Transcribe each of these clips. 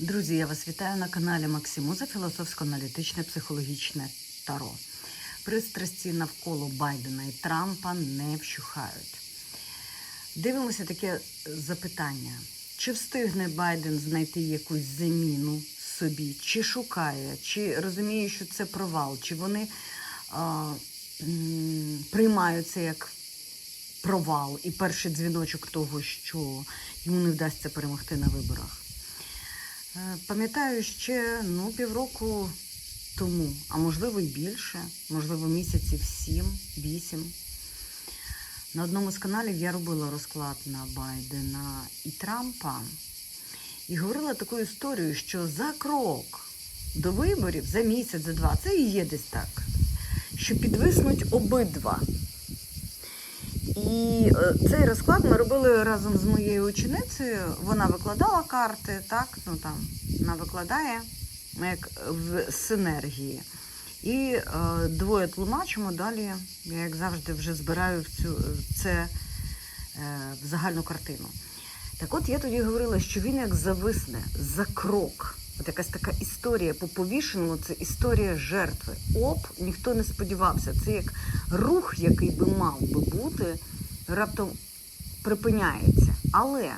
Друзі, я вас вітаю на каналі Максимуза Філософсько-аналітичне психологічне таро. Пристрасті навколо Байдена і Трампа не вщухають. Дивимося таке запитання: чи встигне Байден знайти якусь заміну собі, чи шукає, чи розуміє, що це провал, чи вони а, м, приймають це як провал і перший дзвіночок того, що йому не вдасться перемогти на виборах. Е, Пам'ятаю ще ну, півроку тому, а можливо і більше, можливо, місяців сім-вісім. На одному з каналів я робила розклад на Байдена і Трампа і говорила таку історію, що за крок до виборів, за місяць, за два, це і є десь так, що підвиснуть обидва. І е, цей розклад ми робили разом з моєю ученицею. Вона викладала карти, так, ну там вона викладає як в синергії. І е, двоє тлумачимо. Далі я, як завжди, вже збираю в цю це е, в загальну картину. Так от я тоді говорила, що він як зависне за крок. От якась така історія по повішеному, це історія жертви. Оп, ніхто не сподівався. Це як рух, який би мав би бути, раптом припиняється. Але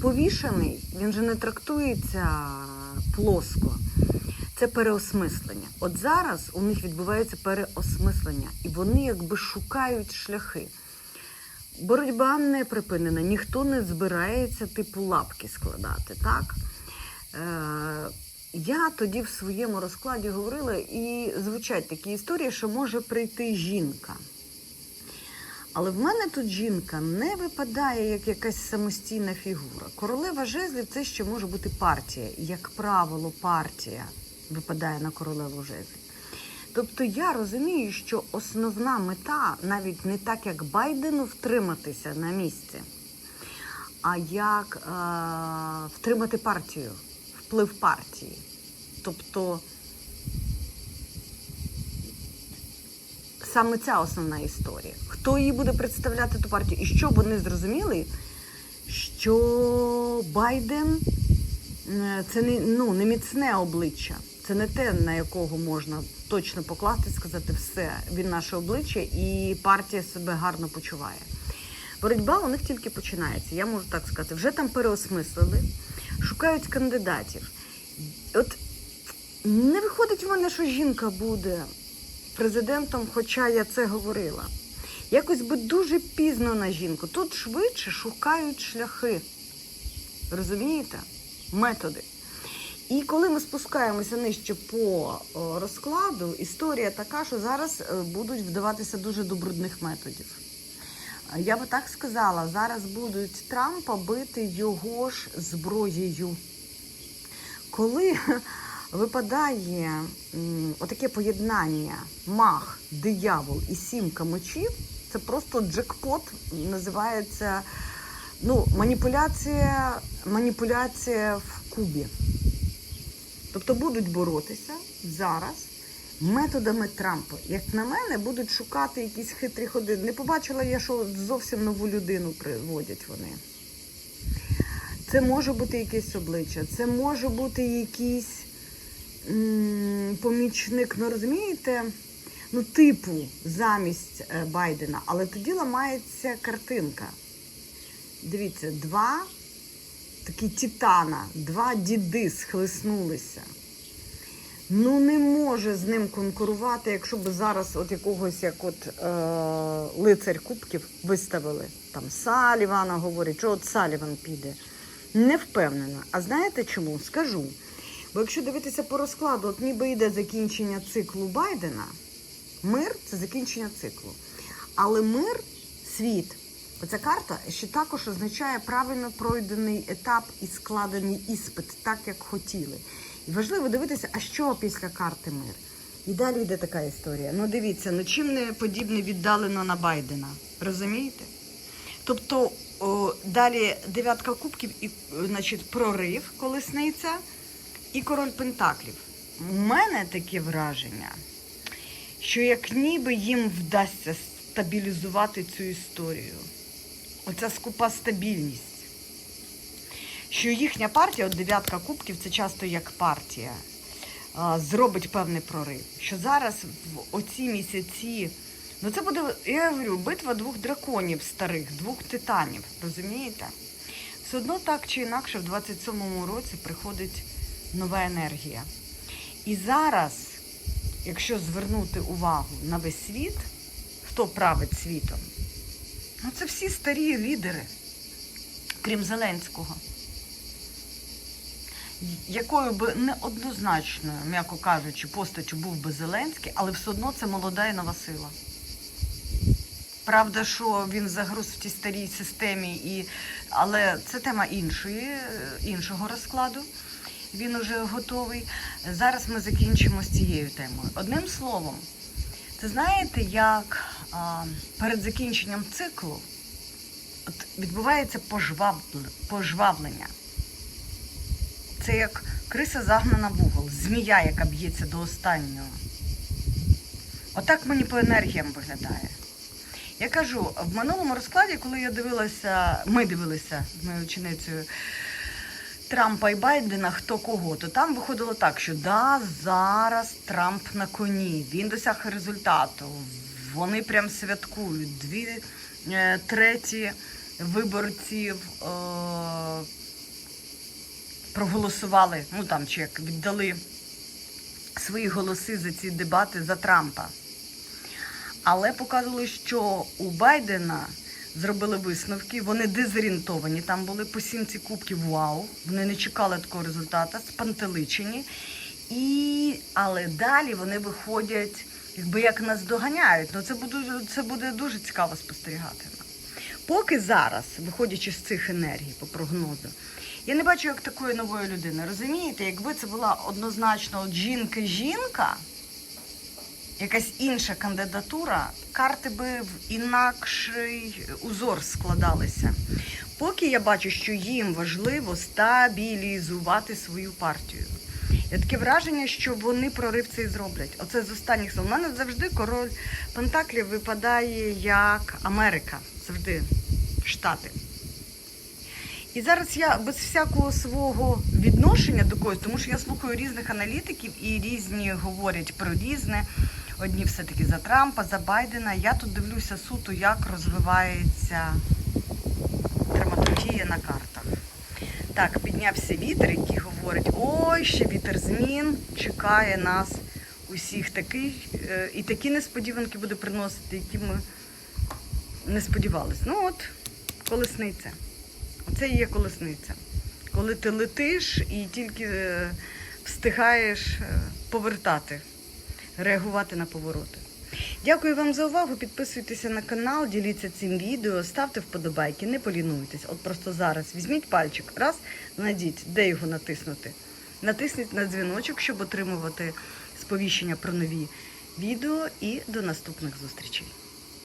повішений він же не трактується плоско. Це переосмислення. От зараз у них відбувається переосмислення, і вони якби шукають шляхи. Боротьба не припинена, ніхто не збирається типу лапки складати, так? Е, я тоді в своєму розкладі говорила, і звучать такі історії, що може прийти жінка. Але в мене тут жінка не випадає як якась самостійна фігура. Королева жезлів це ще може бути партія. Як правило, партія випадає на королеву жезлів. Тобто я розумію, що основна мета навіть не так, як Байдену втриматися на місці, а як е, втримати партію, вплив партії. Тобто саме ця основна історія. Хто її буде представляти ту партію? І щоб вони зрозуміли, що Байден е, це не, ну, не міцне обличчя. Це не те, на якого можна точно покласти, сказати все, він наше обличчя, і партія себе гарно почуває. Боротьба у них тільки починається, я можу так сказати. Вже там переосмислили, шукають кандидатів. От не виходить в мене, що жінка буде президентом, хоча я це говорила. Якось би дуже пізно на жінку. Тут швидше шукають шляхи. Розумієте? Методи. І коли ми спускаємося нижче по розкладу, історія така, що зараз е, будуть вдаватися дуже до брудних методів. Я би так сказала, зараз будуть Трампа бити його ж зброєю. Коли випадає отаке поєднання мах, диявол і сімка мечів, це просто джекпот називається ну, маніпуляція, маніпуляція в кубі. Тобто будуть боротися зараз методами Трампа. Як на мене, будуть шукати якісь хитрі ходи. Не побачила я, що зовсім нову людину приводять вони. Це може бути якесь обличчя, це може бути якийсь помічник, ну розумієте, ну, типу, замість е, Байдена. Але тоді ламається картинка. Дивіться, два такі титана, два діди схлеснулися. Ну, не може з ним конкурувати, якщо б зараз от якогось як от е, лицарь кубків виставили. Там Салівана говорить, що от Саліван піде. Не впевнена. А знаєте чому? Скажу. Бо якщо дивитися по розкладу, от ніби йде закінчення циклу Байдена, мир це закінчення циклу. Але мир, світ, оця карта ще також означає правильно пройдений етап і складений іспит, так як хотіли. І важливо дивитися, а що після карти мир. І далі йде така історія. Ну дивіться, ну чим не подібне віддалено на Байдена. Розумієте? Тобто о, далі дев'ятка кубків і значить, прорив колесниця і король пентаклів. У мене таке враження, що як ніби їм вдасться стабілізувати цю історію. Оця скупа стабільність. Що їхня партія, от дев'ятка кубків, це часто як партія, зробить певний прорив. Що зараз в оці місяці, ну це буде, я говорю, битва двох драконів старих, двох титанів, розумієте? Все одно так чи інакше в 27-му році приходить нова енергія. І зараз, якщо звернути увагу на весь світ, хто править світом, ну це всі старі лідери, крім Зеленського. Якою би неоднозначною, м'яко кажучи, постаттю був би Зеленський, але все одно це молода і нова сила. Правда, що він загруз в тій старій системі, і... але це тема іншої, іншого розкладу. Він уже готовий. Зараз ми закінчимо з цією темою. Одним словом, це знаєте, як а, перед закінченням циклу от, відбувається пожвавлення. Це як криса загнана в угол, змія, яка б'ється до останнього. Отак мені по енергіям виглядає. Я кажу, в минулому розкладі, коли я дивилася, ми дивилися з моєю ученицею Трампа і Байдена, хто кого, то там виходило так, що да, зараз Трамп на коні, він досяг результату. Вони прям святкують. Дві е, треті виборців е, проголосували, ну там чи як віддали свої голоси за ці дебати за Трампа. Але показували, що у Байдена зробили висновки, вони дезорієнтовані. Там були по сімці кубків вау. Вони не чекали такого результату, спантеличені. І... Але далі вони виходять, якби як нас доганяють. Ну це буде, це буде дуже цікаво спостерігати. Поки зараз, виходячи з цих енергій по прогнозу, я не бачу як такої нової людини. Розумієте, якби це була однозначно от жінка-жінка якась інша кандидатура, карти би в інакший узор складалися. Поки я бачу, що їм важливо стабілізувати свою партію. Я таке враження, що вони прорив цей зроблять. Оце з останніх слов. У мене завжди король Пентаклів випадає як Америка. Завжди Штати. І зараз я без всякого свого відношення до когось, тому що я слухаю різних аналітиків і різні говорять про різне. Одні все-таки за Трампа, за Байдена. Я тут дивлюся суто, як розвивається драматургія на картах. Так, піднявся вітер, який говорить, ой, ще вітер змін чекає нас усіх такий, е, і такі несподіванки буде приносити, які ми не сподівалися. Ну от, колесниця. Оце і є колесниця. Коли ти летиш і тільки е, встигаєш е, повертати, реагувати на повороти. Дякую вам за увагу. Підписуйтеся на канал, діліться цим відео, ставте вподобайки, не полінуйтесь. От просто зараз візьміть пальчик, раз, знайдіть, де його натиснути. Натисніть на дзвіночок, щоб отримувати сповіщення про нові відео. І до наступних зустрічей.